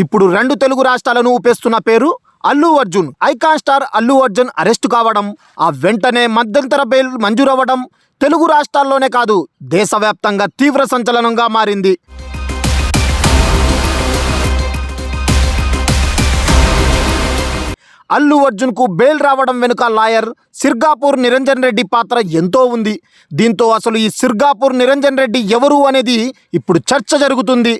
ఇప్పుడు రెండు తెలుగు రాష్ట్రాలను ఊపేస్తున్న పేరు Allu Arjun. Icon star Allu Arjun arrest కావడం ఆ వెంటనే మధ్యంతర బెయిల్ మంజూరవ్వడం తెలుగు రాష్ట్రాల్లోనే కాదు దేశవ్యాప్తంగా తీవ్ర సంచలనంగా మారింది. అల్లు అర్జున్కు బెయిల్ రావడం వెనుక లాయర్ సిర్గాపూర్ నిరంజన్ రెడ్డి పాత్ర ఎంతో ఉంది. దీంతో అసలు ఈ సిర్గాపూర్ నిరంజన్ రెడ్డి ఎవరు అనేది ఇప్పుడు చర్చ జరుగుతుంది.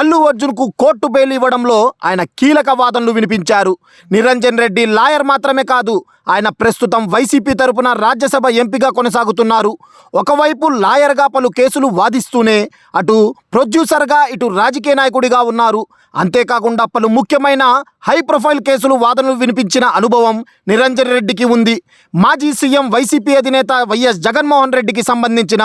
అల్లు అర్జున్కు కోర్టు బెయిల్ ఇవ్వడంలో ఆయన కీలక వాదనలు వినిపించారు. నిరంజన్ రెడ్డి లాయర్ మాత్రమే కాదు ఆయన ప్రస్తుతం వైసీపీ తరపున రాజ్యసభ ఎంపీగా కొనసాగుతున్నారు. ఒకవైపు లాయర్గా పలు కేసులు వాదిస్తూనే అటు ప్రొడ్యూసర్గా ఇటు రాజకీయ నాయకుడిగా ఉన్నారు. అంతేకాకుండా పలు ముఖ్యమైన హై ప్రొఫైల్ కేసులు వాదనలు వినిపించిన అనుభవం నిరంజన్ రెడ్డికి ఉంది. మాజీ సీఎం వైసీపీ అధినేత వైఎస్ జగన్మోహన్ రెడ్డికి సంబంధించిన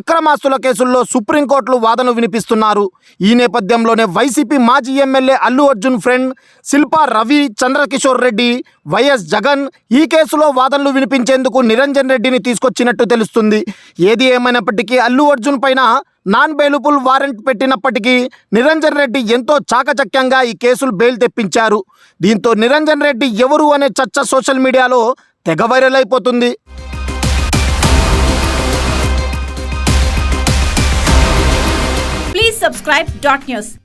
అక్రమాస్తుల కేసుల్లో సుప్రీంకోర్టులో వాదనలు వినిపిస్తున్నారు. ఈ నేపథ్యంలోనే వైసీపీ మాజీ MLA Allu Arjun friend Shilpa Ravi Chandrakishore Reddy YS Jagan ఈ కేసులో వాదనలు వినిపించేందుకు నిరంజన్ రెడ్డిని తీసుకొచ్చినట్టు తెలుస్తుంది. ఏది ఏమైనప్పటికీ అల్లు అర్జున్ పైన నాన్ బెయిలబుల్ వారెంట్ పెట్టినప్పటికీ నిరంజన్ రెడ్డి ఎంతో చాకచక్యంగా ఈ కేసులు బెయిల్ తెప్పించారు. దీంతో నిరంజన్ రెడ్డి ఎవరు అనే చర్చ సోషల్ మీడియాలో తెగ వైరల్ అయిపోతుంది. Subscribe dot news.